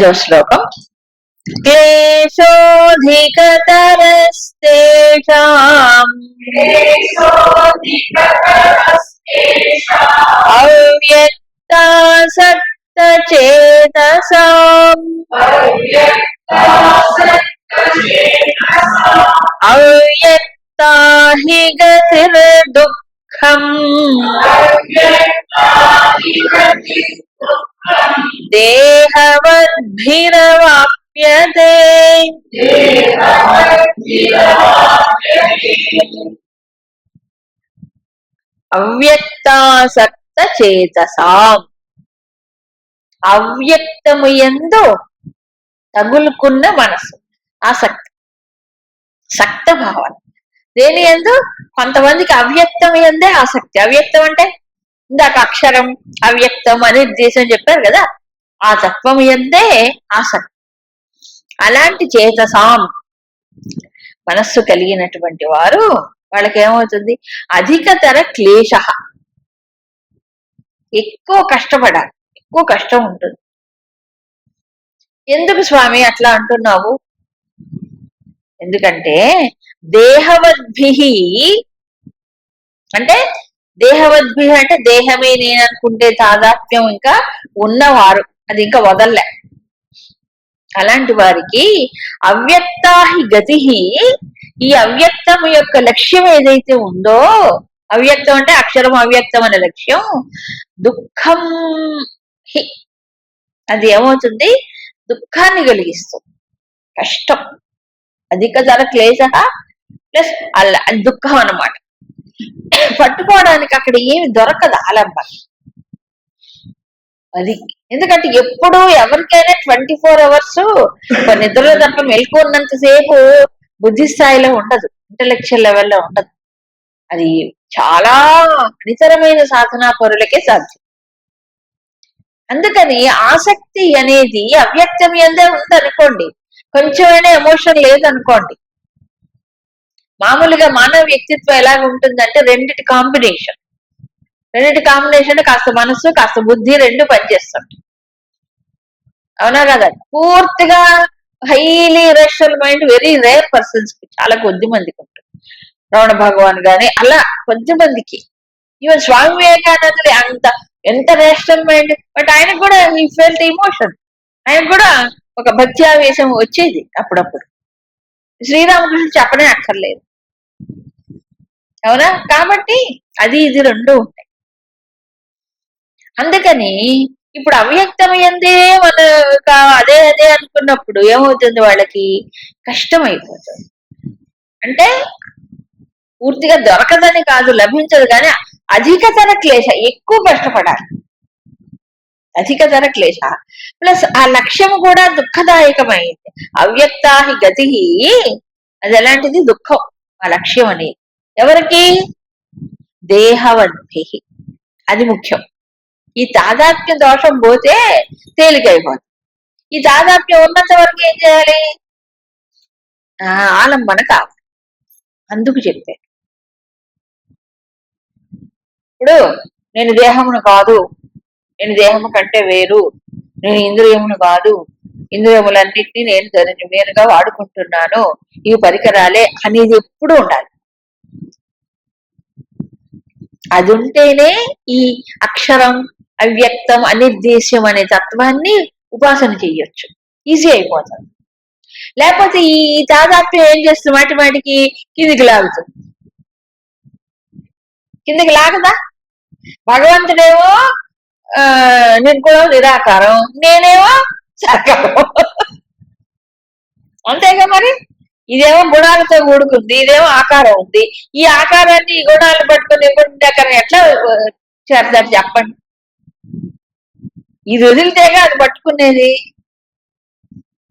ఐదో శ్లోకం క్లేశోధికతరస్తేషాం అవ్యక్తాసక్తచేతసాం అవ్యక్తా హి గతిర్దుఃఖం దేహవద్భిరవాప్యతే అవ్యక్తాసక్త చేతసాం అవ్యక్తము ఎందు తగులుకున్న మనసు ఆసక్తి సక్త భావన దేని ఎందు కొంతమందికి అవ్యక్తం ఎందే ఆసక్తి. అవ్యక్తం అంటే ఇందాక అక్షరం అవ్యక్తం అనే దేశం చెప్పారు కదా? ఆ తత్వం ఎందే ఆసక్తి అలాంటి చేతసాం. మనస్సు కలిగినటువంటి వారు వాళ్ళకి ఏమవుతుంది అధికతర క్లేశ. ఎక్కువ కష్టపడాలి. ఎక్కువ కష్టం ఉంటుంది. ఎందుకు స్వామి అట్లా అంటున్నావు? ఎందుకంటే దేహవద్భి అంటే దేహవద్భి అంటే దేహమే నేను అనుకుంటే తాదాత్మ్యం ఇంకా ఉన్నవారు. అది ఇంకా వదల్లే. అలాంటి వారికి అవ్యక్తాహి గతి ఈ అవ్యక్తం యొక్క లక్ష్యం ఏదైతే ఉందో అవ్యక్తం అంటే అక్షరం అవ్యక్తం అనే లక్ష్యం దుఃఖం హి. అది ఏమవుతుంది? దుఃఖాన్ని కలిగిస్తుంది. కష్టం. అధిక ధర క్లేశ ప్లస్ అల్ల అది దుఃఖం అన్నమాట. పట్టుకోవడానికి అక్కడ ఏమి దొరకదు ఆలంబ అది ఎందుకంటే ఎప్పుడు ఎవరికైనా ట్వంటీ ఫోర్ అవర్స్ నిద్రలో తప్ప మెలుకున్నంత సేపు బుద్ధి స్థాయిలో ఉండదు ఇంటలెక్చువల్ లెవెల్లో ఉండదు. అది చాలా నితరమైన సాధనా పరులకే సాధ్యం. అందుకని ఆసక్తి అనేది అవ్యక్తం ఎందే ఉందనుకోండి కొంచెమైనా ఎమోషన్ లేదనుకోండి మామూలుగా మానవ వ్యక్తిత్వం ఎలా ఉంటుందంటే రెండిటి కాంబినేషన్. రెండిటి కాంబినేషన్ కాస్త మనసు కాస్త బుద్ధి రెండు పనిచేస్తుంటాయి. అవునా కదా? పూర్తిగా highly rational mind very rare పర్సన్స్కి చాలా కొద్ది మందికి ఉంటుంది. రమణ భగవాన్ గాని అలా కొద్ది మందికి. ఈవెన్ స్వామి వివేకానందుడు అంత ఎంత రేషనల్ మైండ్ బట్ ఆయన కూడా ఈ ఫెల్ట్ ఇమోషన్ ఆయన కూడా ఒక భక్తి ఆవేశం వచ్చేది అప్పుడప్పుడు. శ్రీరామకృష్ణ చెప్పనే అక్కర్లేదు. అవునా? కాబట్టి అది ఇది రెండు ఉంటాయి. అందుకని ఇప్పుడు అవ్యక్తం ఎందే మన కా- అదే అదే అనుకున్నప్పుడు ఏమవుతుంది వాళ్ళకి? కష్టం అయిపోతుంది అంటే పూర్తిగా దొరకదని కాదు లభించదు కానీ అధికతర క్లేశ ఎక్కువ కష్టపడాలి. అధికతర క్లేశ. ప్లస్ ఆ లక్ష్యం కూడా దుఃఖదాయకమైంది. అవ్యక్తాహి గతి అది ఎలాంటిది? దుఃఖం. మా లక్ష్యం అనేది ఎవరికి? దేహవద్భి అది ముఖ్యం. ఈ తాదాత్మ్య దోషం పోతే తేలికైపోతుంది ఈ తాదాత్మ్యం ఉన్నంత వరకు ఏం చేయాలి? ఆ, ఆలంబన కావాలి. అందుకు చెప్పాను. ఇప్పుడు నేను దేహమును కాదు నేను దేహము కంటే వేరు నేను ఇంద్రియమును కాదు ఇంద్రియములన్నింటినీ నేను ధరి- నేనుగా వాడుకుంటున్నాను. ఈ పరికరాలే అనేది ఎప్పుడు ఉండాలి. అది ఉంటేనే ఈ అక్షరం అవ్యక్తం అనిర్దేశ్యం అనే తత్వాన్ని ఉపాసన చేయొచ్చు. ఈజీ అయిపోతుంది. లేకపోతే ఈ తాదాత్మ్యం ఏం చేస్తుంది? మాటి మాటికి కిందికి లాగుతుంది. కిందికి లాగదా? భగవంతుడేమో ఆ నిర్గుణం నిరాకారం నేనేమో అంతేగా మరి? ఇదేమో గుణాలతో కూడుకుంది ఇదేమో ఆకారం ఉంది. ఈ ఆకారాన్ని ఈ గుణాలు పట్టుకుని గుండాకారం ఎట్లా చేస్తారు చెప్పండి. ఇది వదిలితేగా అది పట్టుకునేది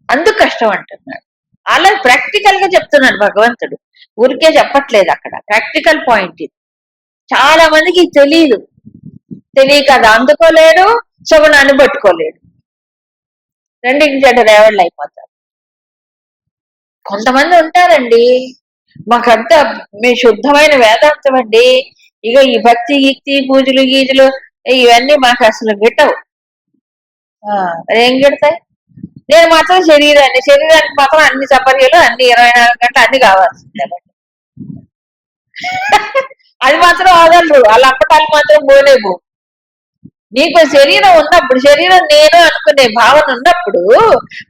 అందుకు కష్టం అంటున్నాడు. అలా ప్రాక్టికల్గా చెప్తున్నాడు భగవంతుడు. ఊరికే చెప్పట్లేదు అక్కడ. ప్రాక్టికల్ పాయింట్ ఇది. చాలా మందికి ఇది తెలియదు. తెలియక అది అందుకోలేడు సుగుణాన్ని పట్టుకోలేడు. రెండింటి జట రేవళ్ళు అయిపోతారు. కొంతమంది ఉంటారండి. మాకంతా మీ శుద్ధమైన వేదాంతం అండి. ఇక ఈ భక్తి గిక్తి పూజలు గీజలు ఇవన్నీ మాకు అసలు గిట్టవు. ఏం గిడతాయి? నేను మాత్రం శరీరాన్ని శరీరానికి మాత్రం అన్ని సపర్యలు అన్ని ఇరవై నాలుగు గంటలు అన్ని కావాల్సిందే అది మాత్రం వదలరు వాళ్ళ అప్పటాలు మాత్రం పోలేవు. నీకు శరీరం ఉన్నప్పుడు శరీరం నేను అనుకునే భావన ఉన్నప్పుడు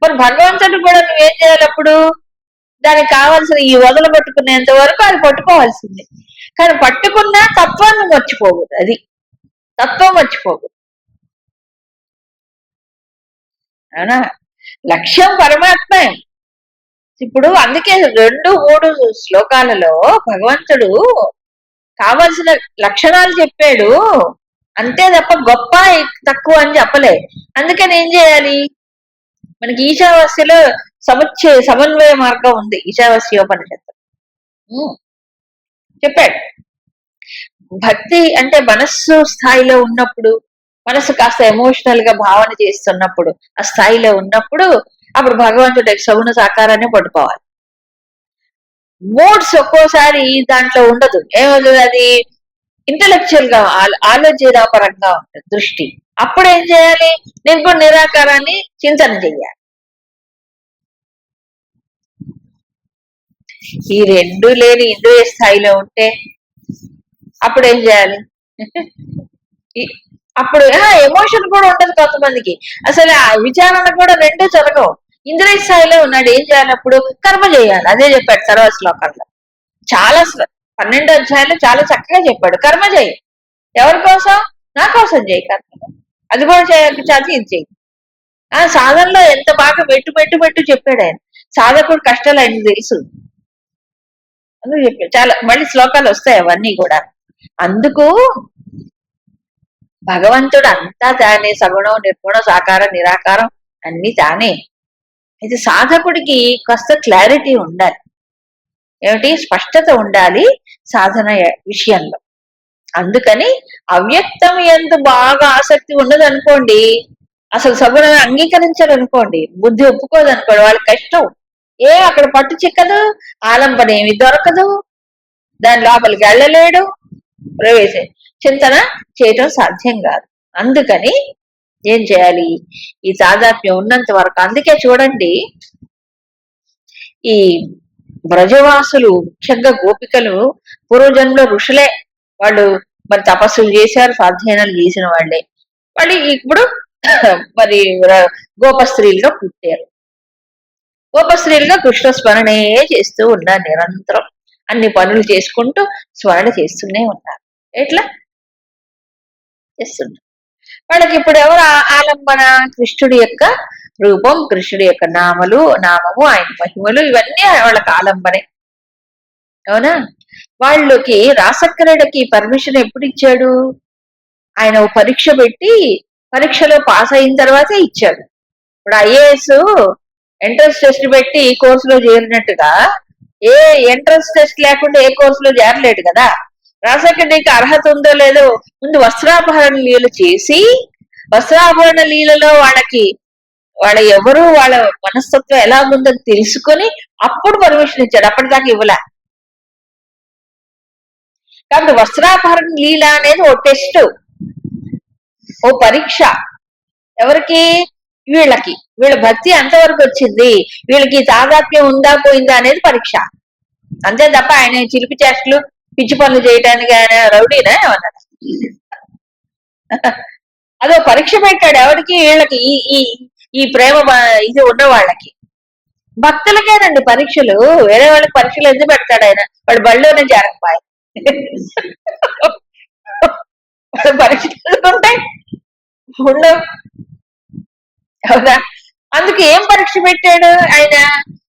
మరి భగవంతుడు కూడా నువ్వేం చేయాలి అప్పుడు? దానికి కావాల్సిన ఈ వదలు పట్టుకునేంత వరకు అది పట్టుకోవాల్సింది. కానీ పట్టుకున్న తత్వాన్ని మర్చిపోకూడదు అది తత్వం మర్చిపోకూడదు అవునా? లక్ష్యం పరమాత్మే. ఇప్పుడు అందుకే రెండు మూడు శ్లోకాలలో భగవంతుడు కావలసిన లక్షణాలు చెప్పాడు. అంతే తప్ప గొప్ప తక్కువ అని చెప్పలే. అందుకని ఏం చేయాలి? మనకి ఈశావాస్యలో సమచ్చే సమన్వయ మార్గం ఉంది. ఈశావాస్యోపనిషత్తు. ఉమ్. చెప్పాడు. భక్తి అంటే మనస్సు స్థాయిలో ఉన్నప్పుడు మనసు కాస్త ఎమోషనల్గా భావన చేస్తున్నప్పుడు ఆ స్థాయిలో ఉన్నప్పుడు అప్పుడు భగవంతుడి సగుణ సాకారాన్ని పట్టుకోవాలి. మూడ్స్ ఒక్కోసారి దాంట్లో ఉండదు. ఏమవుతుంది అది? ఇంటలెక్చువల్గా ఆలో- ఆలోచనాపరంగా ఉంటుంది దృష్టి. అప్పుడు ఏం చేయాలి? నిర్గుణ నిరాకారాన్ని చింతన చెయ్యాలి. ఈ రెండు లేని ఇంద్రియ స్థాయిలో ఉంటే అప్పుడు ఏం చేయాలి అప్పుడు ఎమోషన్ కూడా ఉండదు కొంతమందికి. అసలు ఆ విచారణ కూడా రెండు జరగవు. ఇంద్రియ స్థాయిలో ఉన్నాడు ఏం చేయాలి అప్పుడు? కర్మ చేయాలి. అదే చెప్పాడు సర్వ శ్లోకంలో చాలా పన్నెండు అధ్యాయంలో చాలా చక్కగా చెప్పాడు. కర్మ చేయి. ఎవరి కోసం? నా కోసం చేయి కర్మ. అది కూడా చేయాలి చాచి ఇది చేయి. ఆ సాధనలో ఎంత బాగా పెట్టు పెట్టు పెట్టు చెప్పాడు ఆయన. సాధకుడు కష్టాలు ఆయనకు తెలుసు. అందుకు చెప్పాడు. చాలా మళ్ళీ శ్లోకాలు వస్తాయి అవన్నీ కూడా. అందుకు భగవంతుడు అంతా తానే సగుణం నిర్గుణం సాకారం నిరాకారం అన్ని తానే. ఇది సాధకుడికి కాస్త క్లారిటీ ఉండాలి. ఏమిటి? స్పష్టత ఉండాలి. సాధన విషయంలో. అందుకని అవ్యక్తం ఎంత బాగా ఆసక్తి ఉన్నది అనుకోండి అసలు సగుణం అంగీకరించారు అనుకోండి బుద్ధి ఒప్పుకోదు అనుకోండి వాళ్ళకి కష్టం. ఏ అక్కడ పట్టు చిక్కదు ఆలంబన ఏమి దొరకదు దాని లోపలికి వెళ్ళలేడు ప్రవేశం చింతన చేయటం సాధ్యం కాదు. అందుకని ఏం చేయాలి? ఈ తాదాత్మ్యం ఉన్నంత వరకు అందుకే చూడండి ఈ బ్రజవాసులు ముఖ్యంగా గోపికలు పూర్వజన్మలో ఋషులే వాళ్ళు మరి తపస్సులు చేశారు స్వాధ్యయనాలు చేసిన వాళ్ళే. వాళ్ళు ఇప్పుడు మరి గోపస్త్రీలుగా పుట్టారు. గోపస్త్రీలుగా కృష్ణ స్మరణే చేస్తూ ఉన్నారు నిరంతరం. అన్ని పనులు చేసుకుంటూ స్మరణ చేస్తూనే ఉన్నారు. ఎట్లా? చేస్తున్నారు. వాళ్ళకి ఇప్పుడు ఎవరు ఆ- ఆలంబన కృష్ణుడి యొక్క రూపం కృష్ణుడి యొక్క నామలు నామము ఆయన మహిమలు ఇవన్నీ వాళ్ళకి ఆలంబనే. అవునా? వాళ్ళకి రాసక్రీడకి పర్మిషన్ ఎప్పుడు ఇచ్చాడు? ఆయన పరీక్ష పెట్టి పరీక్షలో పాస్ అయిన తర్వాతే ఇచ్చాడు. ఇప్పుడు ఐఏఎస్ ఎంట్రన్స్ టెస్ట్ పెట్టి ఈ కోర్సులో చేరినట్టుగా ఏ ఎంట్రన్స్ టెస్ట్ లేకుండా ఏ కోర్సులో చేరలేడు కదా? రాసక్రీడకి అర్హత ఉందో లేదో ముందు వస్త్రాపహరణ లీలు చేసి వస్త్రాభరణ లీలలో వాళ్ళకి వాళ్ళ ఎవరు వాళ్ళ మనస్తత్వం ఎలా ఉందో తెలుసుకొని అప్పుడు పర్మిషన్ ఇచ్చాడు. అప్పటిదాకా ఇవ్వలే. కాబట్టి వస్త్రాపహరణ లీల అనేది ఓ టెస్ట్ ఓ పరీక్ష. ఎవరికి? వీళ్ళకి. వీళ్ళ భక్తి ఎంతవరకు వచ్చింది? వీళ్ళకి తాదాత్మ్యం ఉందా పోయిందా అనేది పరీక్ష. అంతే తప్ప ఆయన చిలిపి చేష్టలు పిచ్చి పనులు చేయటానికి ఆయన రౌడీనా ఏమన్నా? అదో పరీక్ష పెట్టాడు ఎవరికి? వీళ్ళకి. ఈ ఈ ప్రేమ ఇది ఉన్న వాళ్ళకి. భక్తులకేనండి పరీక్షలు. వేరే వాళ్ళకి పరీక్షలు ఎందుకు పెడతాడు ఆయన? వాడు బళ్ళోనే చేరకపోయి పరీక్షలు ఉండవు అవునా? అందుకు ఏం పరీక్ష పెట్టాడు ఆయన?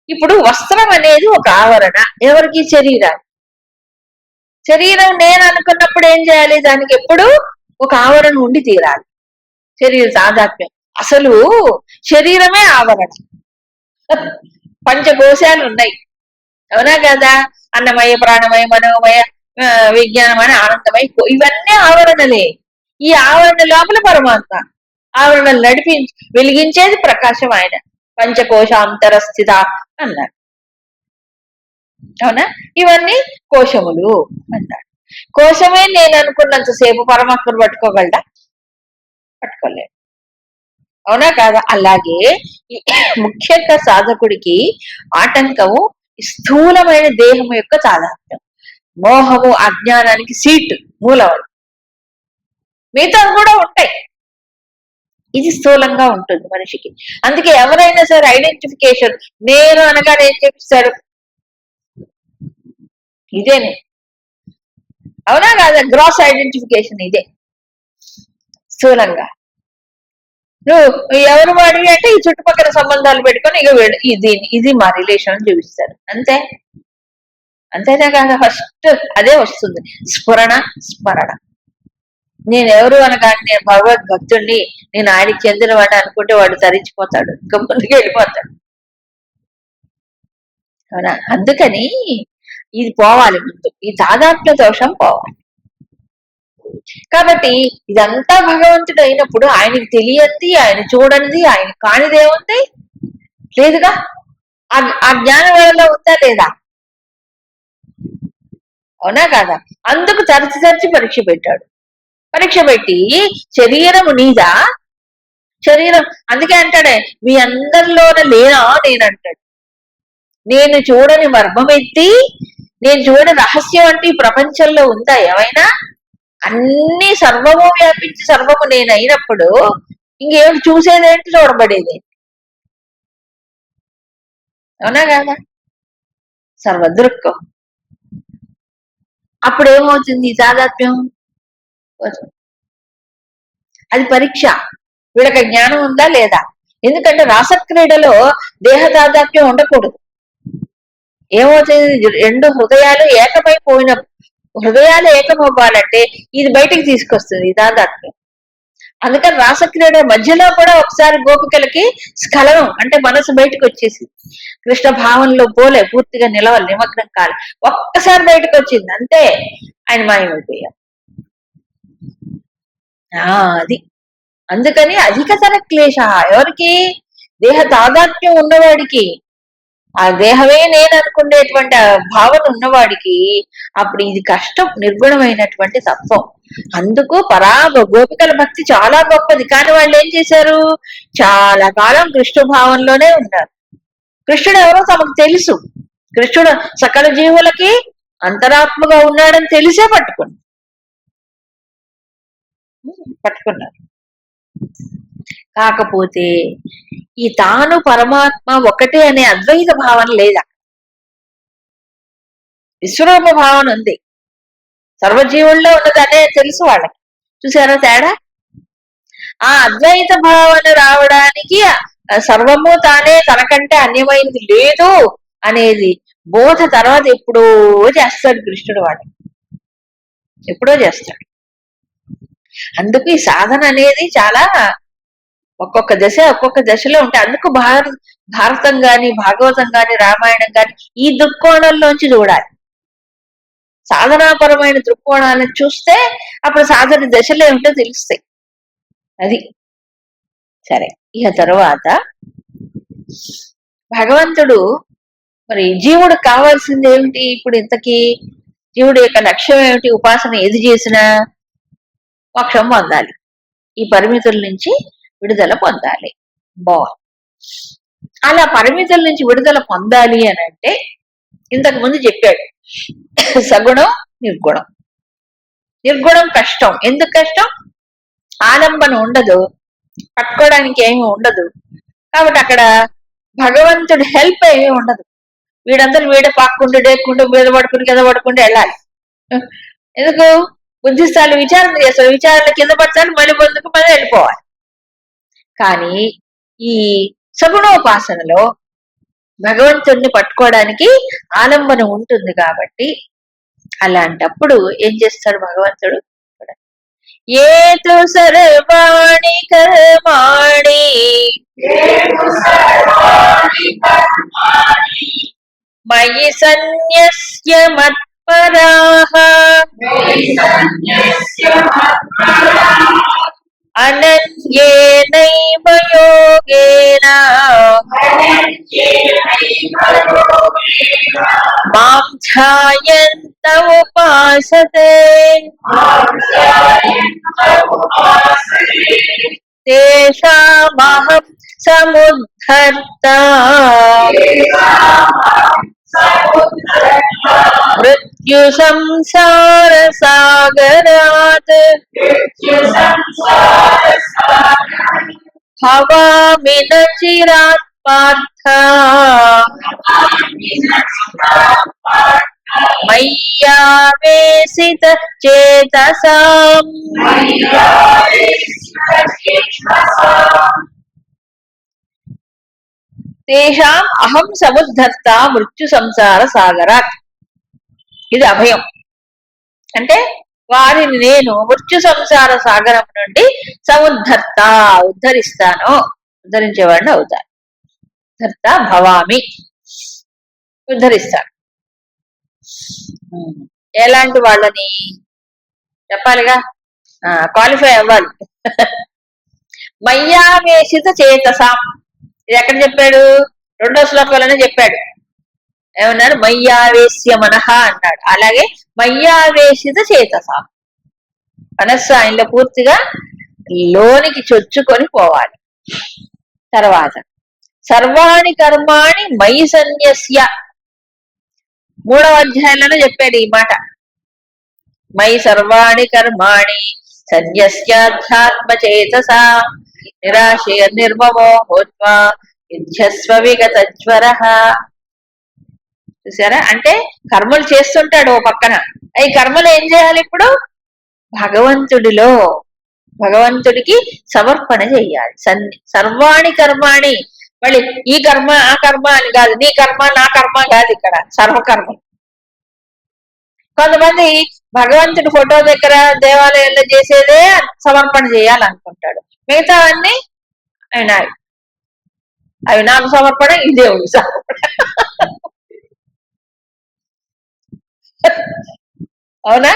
ఇప్పుడు వస్త్రం అనేది ఒక ఆవరణ. ఎవరికి? శరీరం. శరీరం నేను అనుకున్నప్పుడు ఏం చేయాలి? దానికి ఎప్పుడు ఒక ఆవరణ ఉండి తీరాలి. శరీర సాధాత్మ్యం అసలు శరీరమే ఆవరణ. పంచకోశాలు ఉన్నాయి. అవునా కదా? అన్నమయ ప్రాణమయ మనోమయ ఆ, విజ్ఞానమయ ఇవన్నీ ఆవరణలే. ఈ ఆవరణ లోపల పరమాత్మ. ఆవరణలు నడిపి వెలిగించేది ప్రకాశం ఆయన. పంచకోశాంతర స్థిత అన్నాడు. అవునా? ఇవన్నీ కోశములు అన్నాడు. కోశమే నేను అనుకున్నంతసేపు పరమాత్మను పట్టుకోగలడా? పట్టుకోలేడు అవునా కాదా? అలాగే ముఖ్యంగా సాధకుడికి ఆటంకము స్థూలమైన దేహం యొక్క తాదాత్మ్యం మోహము అజ్ఞానానికి సీట్ మూలం మిగతా కూడా ఉంటాయి. ఇది స్థూలంగా ఉంటుంది మనిషికి. అందుకే ఎవరైనా సరే ఐడెంటిఫికేషన్ నేను అనగానే ఏం చెప్పిస్తారు ఇదేనే. అవునా కాదా? గ్రాస్ ఐడెంటిఫికేషన్ ఇదే. స్థూలంగా. నువ్వు ఎవరు వాడి అంటే ఈ చుట్టుపక్కల సంబంధాలు పెట్టుకొని ఇక ఇది ఇది మా రిలేషన్ అని చూపిస్తారు అంతే. అంతేనా కాక ఫస్ట్ అదే వస్తుంది. స్ఫురణ స్మరణ. నేను ఎవరు అనగా నేను భగవద్ భక్తుడిని నేను ఆయనకి చెందిన వాడు అనుకుంటే వాడు తరించిపోతాడు. ఇంకా ముందుకు వెళ్ళిపోతాడు. అవునా? అందుకని ఇది పోవాలి ముందు. ఈ తాదాత్మ్య దోషం పోవాలి. కాబట్టి ఇదంతా భగవంతుడు అయినప్పుడు ఆయనకి తెలియంది ఆయన చూడండి ఆయన కానిదేముంది లేదుగా? ఆ జ్ఞానం వల్ల ఉందా లేదా? అవునా కాదా? అందుకు తరచి తరచి పరీక్ష పెట్టాడు. పరీక్ష పెట్టి శరీరము నీదా? శరీరం అందుకే అంటాడే మీ అందరిలోన లేనా నేను అంటాడు నేను చూడని మర్మమెత్తి నేను చూడని రహస్యం అంటే ఈ ప్రపంచంలో ఉందా ఏమైనా? అన్ని సర్వము వ్యాపించి సర్వము నేను అయినప్పుడు ఇంకేం చూసేదేంటి చూడబడేది అవునా కాదా? సర్వదృక్కం. అప్పుడు ఏమవుతుంది ఈ తాదాత్మ్యం అది పరీక్ష. వీళ్ళకి జ్ఞానం ఉందా లేదా? ఎందుకంటే రాసక్రీడలో దేహ తాదాత్మ్యం ఉండకూడదు. ఏమవుతుంది? రెండు హృదయాలు ఏకమైపోయిన హృదయాలు ఏకమవ్వాలంటే ఇది బయటికి తీసుకొస్తుంది ఈ తాదాత్మ్యం. అందుకని రాసక్రీడ మధ్యలో కూడా ఒకసారి గోపికలకి స్ఖలనం అంటే మనసు బయటకు వచ్చేసింది. కృష్ణ భావంలో పోలే పూర్తిగా నిలవాలి నిమగ్నం కాలే. ఒక్కసారి బయటకు వచ్చింది. అంతే ఆయన మాయమైపోయారు ఆ అది. అందుకని అధికతర క్లేశ ఎవరికి? దేహ తాదాత్మ్యం ఉన్నవాడికి. ఆ దేహమే నేను అనుకునేటువంటి భావన ఉన్నవాడికి అప్పుడు ఇది కష్టం నిర్గుణమైనటువంటి తత్వం. అందుకు పరా గోపికల భక్తి చాలా గొప్పది. కానీ వాళ్ళు ఏం చేశారు? చాలా కాలం కృష్ణ భావంలోనే ఉన్నారు. కృష్ణుడు ఎవరో తమకు తెలుసు. కృష్ణుడు సకల జీవులకి అంతరాత్మగా ఉన్నాడని తెలిసే పట్టుకున్నారు పట్టుకున్నారు. కాకపోతే ఈ తాను పరమాత్మ ఒకటే అనే అద్వైత భావన లేదా విశ్వరూప భావన ఉంది. సర్వజీవుల్లో ఉన్నదనే తెలుసు వాళ్ళకి. చూసారా తేడా? ఆ అద్వైత భావన రావడానికి సర్వము తానే తనకంటే అన్యమైనది లేదు అనేది బోధ తర్వాత ఎప్పుడో చేస్తాడు కృష్ణుడు వాడు. ఎప్పుడో చేస్తాడు. అందుకు ఈ సాధన అనేది చాలా ఒక్కొక్క దశ ఒక్కొక్క దశలో ఉంటాయి. అందుకు భారత భారతం గాని భాగవతం గాని రామాయణం గాని ఈ దృక్కోణంలోంచి చూడాలి. సాధనాపరమైన దృక్కోణాలను చూస్తే అప్పుడు సాధన దశలు ఏమిటో తెలుస్తాయి. అది. సరే. ఇక తర్వాత భగవంతుడు మరి జీవుడు కావాల్సింది ఏమిటి? ఇప్పుడు ఇంతకీ జీవుడు యొక్క లక్ష్యం ఏమిటి? ఉపాసన ఏది చేసినా మోక్షం పొందాలి. ఈ పరిమితుల నుంచి విడుదల పొందాలి. బాల్ అలా పరిమితుల నుంచి విడుదల పొందాలి అని అంటే ఇంతకు ముందు చెప్పాడు. సగుణం నిర్గుణం. నిర్గుణం కష్టం. ఎందుకు కష్టం? ఆలంబన ఉండదు. పట్టుకోవడానికి ఏమీ ఉండదు. కాబట్టి అక్కడ భగవంతుడి హెల్ప్ ఏమీ ఉండదు. వీడందరూ వీడ పాక్కుంటూ డేక్కుంటూ మీద పడుకుంటూ కింద పడుకుంటూ వెళ్ళాలి. ఎందుకు? బుద్ధిస్తాలు విచారణ చేస్తారు. విచారణ కింద పడతాను మళ్ళీ ముందుకు మళ్ళీ వెళ్ళిపోవాలి. కానీ ఈ సగుణోపాసనలో భగవంతుడిని పట్టుకోవడానికి ఆలంబన ఉంటుంది కాబట్టి అలాంటప్పుడు ఏం చేస్తాడు భగవంతుడు? ఏతు సర్వాణి కర్మాణి మయి సన్యస్య మత్పరాః. అనన్యేనైవ యోగేన మాం ధ్యాయంత ఉపాసతే తేషామహం సముద్ధర్త మృత్యు సంసార సాగరాత్ భవామి న చిరాత్ పార్థ మయ్యావేశిత చేతసాం తేషాం అహం సముద్ధర్త మృత్యు సంసార సాగరాత్. ఇది అభయం. అంటే వారిని నేను మృత్యు సంసార సాగరం నుండి సముద్ధర్త ఉద్ధరిస్తాను. ఉద్ధరించేవాడిని అవుతాను. ఉద్ధర్త భవామి. ఉద్ధరిస్తాను. ఎలాంటి వాళ్ళని? చెప్పాలిగా? క్వాలిఫై అవ్వాలి. మయ్యావేశిత చేతసాం. ఇది ఎక్కడ చెప్పాడు? రెండో శ్లోకంలోనే చెప్పాడు. ఏమన్నారు మయ్యావేశ్య మనహ అన్నాడు అలాగే మయ్యావేశిత చేతస. మనస్సు ఆయనలో పూర్తిగా లోనికి చొచ్చుకొని పోవాలి. తర్వాత సర్వాణి కర్మాణి మయి సన్యస్య. మూడవ అధ్యాయంలోనే చెప్పాడు ఈ మాట. మయి సర్వాణి కర్మాణి సన్యస్యాధ్యాత్మ చేతసా నిరాశయ నిర్మమో భూత్వా యుద్ధస్వ విగత జ్వర చూసారా? అంటే కర్మలు చేస్తుంటాడు ఓ పక్కన. ఈ కర్మలు ఏం చేయాలి ఇప్పుడు? భగవంతుడిలో భగవంతుడికి సమర్పణ చెయ్యాలి. సన్ని సర్వాణి కర్మాణి. మళ్ళీ ఈ కర్మ ఆ కర్మ అని కాదు నీ కర్మ నా కర్మ కాదు ఇక్కడ సర్వకర్మ కొంతమంది భగవంతుడి ఫోటో దగ్గర దేవాలయంలో చేసేదే సమర్పణ చేయాలనుకుంటాడు. మిగతావన్నీ అవి అవి నాకు సమర్పణ ఈ దేవుడికి సమర్పణ. అవునా?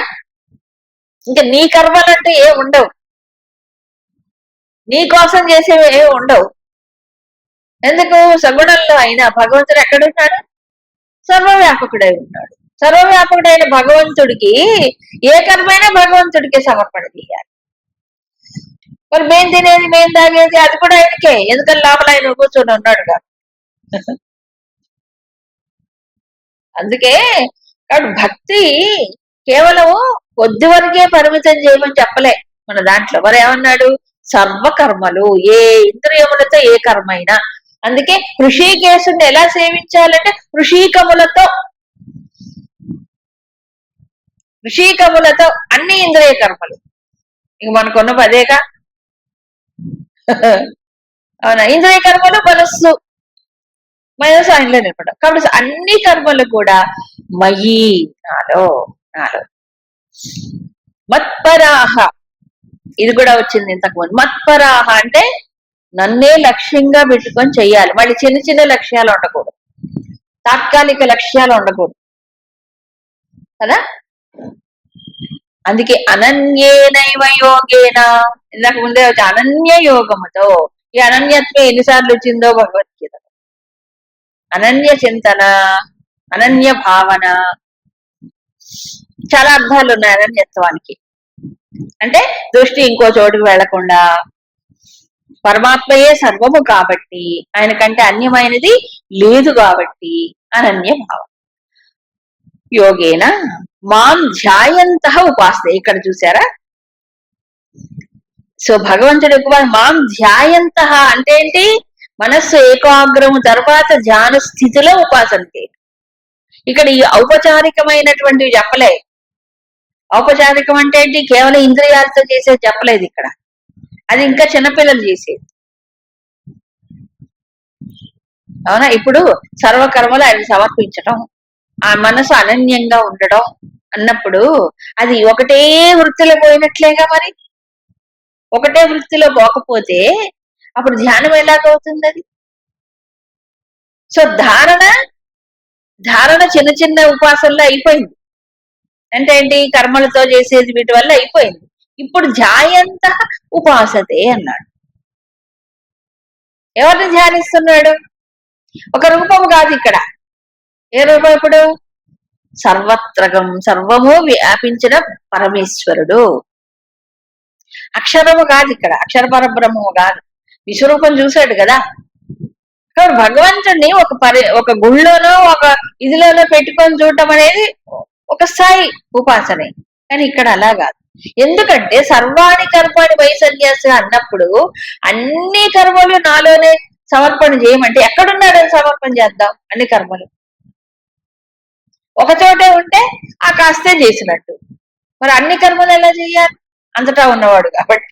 ఇంకా నీ కర్మలంటే ఏ ఉండవు. నీ కోసం చేసేవి ఏ ఉండవు. ఎందుకు? సగుణంలో అయినా భగవంతుడు ఎక్కడున్నాడు? సర్వవ్యాపకుడై ఉన్నాడు. సర్వవ్యాపకుడైన భగవంతుడికి ఏ కర్మైనా భగవంతుడికి సమర్పణ చేయాలి. మరి మేం తినేది మేం తాగేది అది కూడా ఆయనకే. ఎందుకని లోపల ఆయన కూర్చొని ఉన్నాడుగా అందుకే కాబట్టి భక్తి కేవలం కొద్ది వరకే పరిమితం చేయమని చెప్పలే. మన దాంట్లో మరి ఏమన్నాడు? సర్వకర్మలు ఏ ఇంద్రియములతో ఏ కర్మ అయినా అందుకే ఋషికేశుని ఎలా సేవించాలంటే ఋషికములతో ఋషికములతో అన్ని ఇంద్రియ కర్మలు. ఇక మనకున్న పదేగా అవునా? ఇంద్రియ కర్మలు మనస్సు. మనస్సు ఆయనలో నిలబడం కాబట్టి అన్ని కర్మలు కూడా మయి నాలో నాలో. మత్పరాహ. ఇది కూడా వచ్చింది ఇంతకు ముందు. మత్పరాహ అంటే నన్నే లక్ష్యంగా పెట్టుకొని చెయ్యాలి. మళ్ళీ చిన్న చిన్న లక్ష్యాలు ఉండకూడదు. తాత్కాలిక లక్ష్యాలు ఉండకూడదు. కదా? అందుకే అనన్యేనైవ యోగేన. ఇందాక ముందే వచ్చి అనన్య యోగముతో ఈ అనన్యత్వం ఎన్నిసార్లు వచ్చిందో భగవద్గీత. అనన్య చింతన అనన్య భావన చాలా అర్థాలు ఉన్నాయి అనన్యత్వానికి. అంటే దృష్టి ఇంకో చోటుకు వెళ్ళకుండా పరమాత్మయే సర్వము కాబట్టి ఆయన కంటే అన్యమైనది లేదు కాబట్టి అనన్య భావం యోగేన మాం ధ్యాయంత ఉపాస్తే. ఇక్కడ చూసారా? సో భగవంతుడు ఎక్కువ మాం ధ్యాయంత అంటే ఏంటి? మనస్సు ఏకాగ్రము తర్వాత ధ్యాన స్థితిలో ఉపాసన ఇక్కడ ఈ ఔపచారికమైనటువంటివి చెప్పలే. ఔపచారికం అంటే ఏంటి? కేవలం ఇంద్రియాలతో చేసేది చెప్పలేదు ఇక్కడ. అది ఇంకా చిన్నపిల్లలు చేసేది. అవునా? ఇప్పుడు సర్వకర్మలు ఆయన సమర్పించటం ఆ మనసు అనన్యంగా ఉండడం అన్నప్పుడు అది ఒకటే వృత్తిలో పోయినట్లేగా మరి? ఒకటే వృత్తిలో పోకపోతే అప్పుడు ధ్యానం ఎలాగవుతుంది అది సో ధారణ ధారణ చిన్న చిన్న ఉపాసనలో అయిపోయింది. అంటే ఏంటి? కర్మలతో చేసేది వీటి వల్ల అయిపోయింది. ఇప్పుడు ధ్యాయంత ఉపాసతే అన్నాడు. ఎవరిని ధ్యానిస్తున్నాడు? ఒక రూపము కాదు ఇక్కడ. ఏ రూపం ఇప్పుడు? సర్వత్రగం సర్వము వ్యాపించిన పరమేశ్వరుడు. అక్షరము కాదు ఇక్కడ అక్షర పరబ్రహ్మము కాదు. విశ్వరూపం చూశాడు కదా? కాబట్టి భగవంతుడిని ఒక పరి ఒక గుళ్ళోనో ఒక ఇదిలోనో పెట్టుకొని చూడటం అనేది ఒక స్థాయి ఉపాసనే. కానీ ఇక్కడ అలా కాదు. ఎందుకంటే సర్వాణి కర్మాని వై సన్యాసి అన్నప్పుడు అన్ని కర్మలు నాలోనే సమర్పణ చేయమంటే ఎక్కడున్నాడని సమర్పణ చేద్దాం అన్ని కర్మలు? ఒక చోటే ఉంటే ఆ కాస్తే చేసినట్టు. మరి అన్ని కర్మలు ఎలా చేయాలి? అంతటా ఉన్నవాడు కాబట్టి.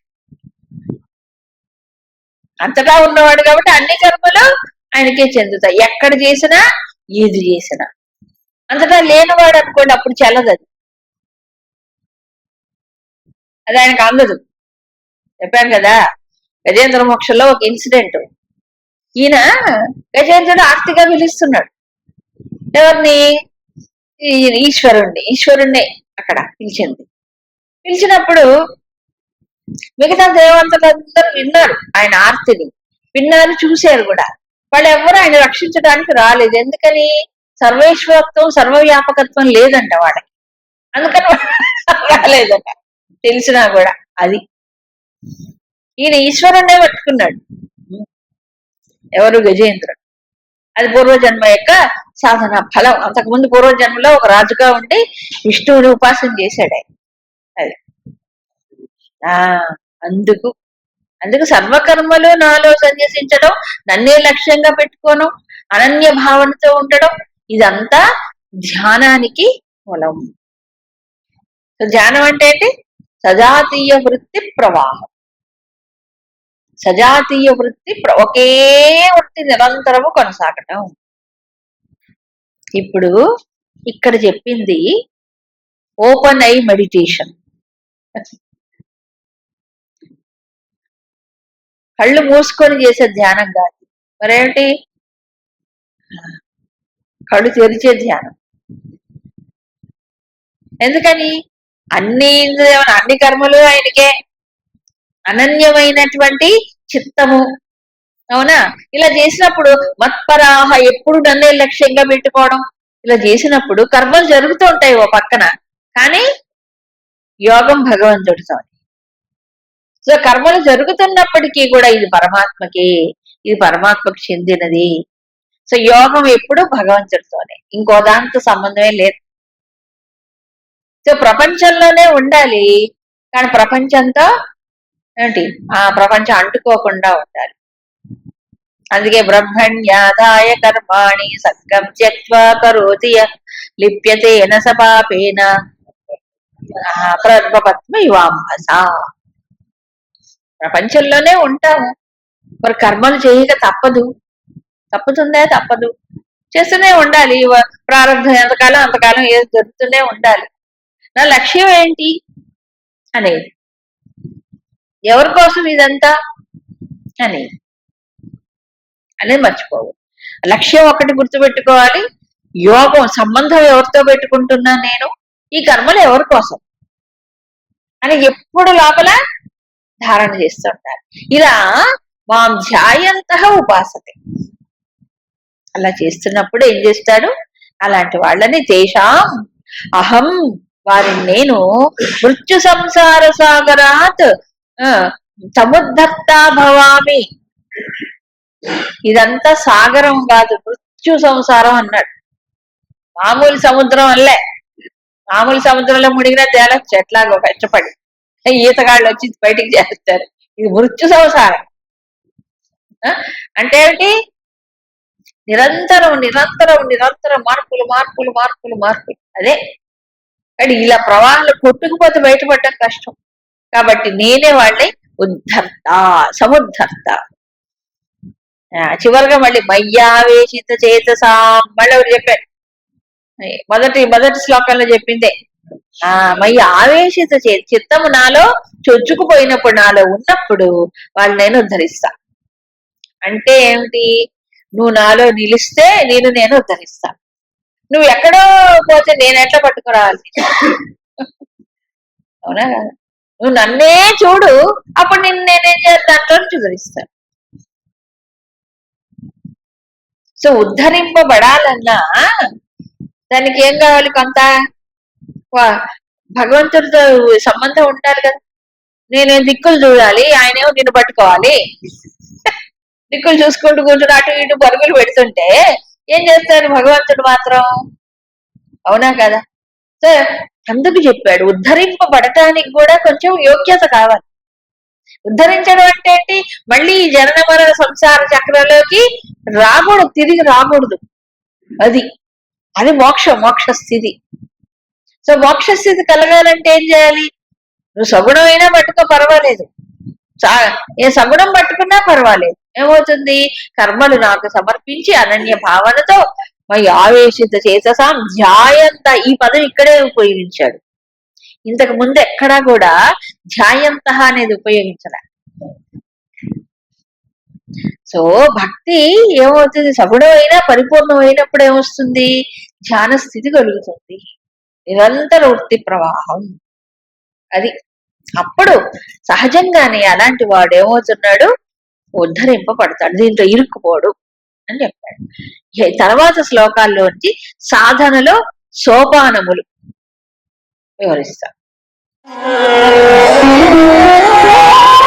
అంతటా ఉన్నవాడు కాబట్టి అన్ని కర్మలు ఆయనకే చెందుతాయి. ఎక్కడ చేసినా ఏది చేసినా. అంతటా లేనివాడు అనుకోండి అప్పుడు చల్లదు అది. అది ఆయనకు అందదు. చెప్పాను కదా గజేంద్ర మోక్షంలో ఒక ఇన్సిడెంట్. ఈయన గజేంద్రుడు ఆర్తిగా పిలుస్తున్నాడు ఎవరిని? ఈశ్వరుణ్ణి ఈశ్వరుణ్ణి అక్కడ పిలిచింది. పిలిచినప్పుడు మిగతా దేవతలందరూ విన్నారు ఆయన ఆర్తిని. విన్నారు చూశారు కూడా. వాళ్ళు ఎవరు ఆయన రక్షించడానికి రాలేదు. ఎందుకని? సర్వేశ్వరత్వం సర్వవ్యాపకత్వం లేదంట వాళ్ళకి. అందుకని రాలేదంట. తెలిసినా కూడా అది. ఈయన ఈశ్వరుణ్ణే పట్టుకున్నాడు. ఎవరు? గజేంద్రుడు. అది పూర్వజన్మ యొక్క సాధన ఫలం. అంతకుముందు పూర్వజన్మలో ఒక రాజుగా ఉండి విష్ణువుని ఉపాసన చేశాడు అది. ఆ అందుకు అందుకు సర్వకర్మలు నాలో సన్యసించడం నన్నే లక్ష్యంగా పెట్టుకోను అనన్య భావనతో ఉండడం ఇదంతా ధ్యానానికి మూలం. సో ధ్యానం అంటే ఏంటి? సజాతీయ వృత్తి ప్రవాహం. సజాతీయ వృత్తి ఒకే వృత్తి నిరంతరము కొనసాగటం. ఇప్పుడు ఇక్కడ చెప్పింది ఓపెన్ ఐ మెడిటేషన్ కళ్ళు మూసుకొని చేసే ధ్యానం కాదు. మరేమిటి కళ్ళు తెరిచే ధ్యానం. ఎందుకని? అన్ని ఇంద్రియ- అన్ని కర్మలు ఆయనకే. అనన్యమైనటువంటి చిత్తము. అవునా? ఇలా చేసినప్పుడు మత్పరాహ ఎప్పుడు నన్నే లక్ష్యంగా పెట్టుకోవడం? ఇలా చేసినప్పుడు కర్మలు జరుగుతూ ఉంటాయి ఓ పక్కన. కానీ యోగం భగవంతుడితో సో కర్మలు జరుగుతున్నప్పటికీ కూడా ఇది పరమాత్మకి. ఇది పరమాత్మకు చెందినది. సో యోగం ఎప్పుడు భగవంతుడితోనే ఇంకో దాంతో సంబంధమే లేదు. సో ప్రపంచంలోనే ఉండాలి. కానీ ప్రపంచంతో ఏంటి? ఆ ప్రపంచం అంటుకోకుండా ఉండాలి. అందుకే బ్రహ్మణ్యాదాయ కర్మాణి సర్గం త్యక్వా కరోతి లిప్యతే నస పాపేన. ప్రద్మపద్మ ఇవాంభస ప్రపంచంలోనే ఉంటాము. మరి కర్మలు చేయక తప్పదు. తప్పుతుందే? తప్పదు. చేస్తూనే ఉండాలి. ప్రారంభం ఎంతకాలం అంతకాలం ఏది జరుగుతూనే ఉండాలి. నా లక్ష్యం ఏంటి? అనేది. ఎవరి కోసం ఇదంతా? అనేది. అనేది మర్చిపోవు. లక్ష్యం ఒకటి గుర్తుపెట్టుకోవాలి. యోగం సంబంధం ఎవరితో పెట్టుకుంటున్నా నేను? ఈ కర్మలు ఎవరి కోసం? అని ఎప్పుడు లోపల ధారణ చేస్తుంటారు ఇలా మాం ధ్యాయంత ఉపాసతే. అలా చేస్తున్నప్పుడు ఏం చేస్తాడు? అలాంటి వాళ్ళని తేషాం అహం వారిని నేను మృత్యు సంసార సాగరాత్ సముద్ధత్తా భవామి. ఇదంతా సాగరం కాదు మృత్యు సంసారం అన్నాడు. మామూలు సముద్రం వల్లే మామూలు సముద్రంలో మునిగినా తేలొచ్చు ఎట్లాగో కష్టపడి ఈతగాళ్ళు వచ్చి బయటికి చేస్తారు. ఇది మృత్యు సంసారం. ఆ? అంటే ఏమిటి? నిరంతరం నిరంతరం నిరంతరం మార్పులు మార్పులు మార్పులు మార్పులు. అదే. కానీ ఇలా ప్రవాహాలు కొట్టుకుపోతే బయటపడటం కష్టం. కాబట్టి నేనే వాళ్ళని ఉద్ధర్త సముద్ధర్త. చివరిగా మళ్ళీ మయ్యావేశిత చేతసా మళ్ళీ ఒకటి చెప్పాడు. మొదటి మొదటి శ్లోకంలో చెప్పిందే. ఆ మయ్య ఆవేశిత చే చిత్తము నాలో చొచ్చుకుపోయినప్పుడు నాలో ఉన్నప్పుడు వాళ్ళు నేను ఉద్ధరిస్తా. అంటే ఏమిటి? నువ్వు నాలో నిలిస్తే నేను నేను ఉద్ధరిస్తా. నువ్వు ఎక్కడో పోతే నేను ఎట్లా పట్టుకురావాలి? అవునా? కదా నువ్వు నన్నే చూడు అప్పుడు నిన్ను నేనేం చేస్తా దాంట్లో ఉద్ధరిస్తాను సో ఉద్ధరింపబడాలన్నా దానికి ఏం కావాలి కొంత? వా- భగవంతుడితో సంబంధం ఉండాలి కదా. నేను దిక్కులు చూడాలి? ఆయనేమో నిన్ను పట్టుకోవాలి. దిక్కులు చూసుకుంటూ కూర్చుని అటు ఇటు పరుగులు పెడుతుంటే ఏం చేస్తాడు భగవంతుడు మాత్రం? అవునా కదా? సో అందుకు చెప్పాడు ఉద్ధరింపబడటానికి కూడా కొంచెం యోగ్యత కావాలి. ఉద్ధరించడం అంటే ఏంటి? మళ్ళీ జనన మరణ సంసార చక్రంలోకి రాకూడదు తిరిగి రాకూడదు. అది అది మోక్ష మోక్ష స్థితి. సో మోక్ష స్థితి కలగాలంటే ఏం చేయాలి? నువ్వు సగుణం అయినా పట్టుకో పర్వాలేదు. ఏ సగుణం పట్టుకున్నా పర్వాలేదు. ఏమవుతుంది? కర్మలు నాకు సమర్పించి అనన్య భావనతో మై ఆవేశిత చేతసాం ధ్యాయంత. ఈ పదం ఇక్కడే ఉపయోగించాడు ఇంతకు ముందు ఎక్కడా కూడా ధ్యాయంత అనేది ఉపయోగించలే. సో భక్తి ఏమవుతుంది? సగుణమైనా పరిపూర్ణమైనప్పుడు ఏమొస్తుంది ధ్యాన స్థితి కలుగుతుంది. నిరంతర వృత్తి ప్రవాహం. అది అప్పుడు సహజంగానే అలాంటి వాడు ఏమవుతున్నాడు? ఉద్ధరింపబడతాడు. దీంట్లో ఇరుక్కుపోడు అని చెప్పాడు. తర్వాత తర్వాత శ్లోకాల్లోంచి సాధనలో సోపానములు వివరిస్తాను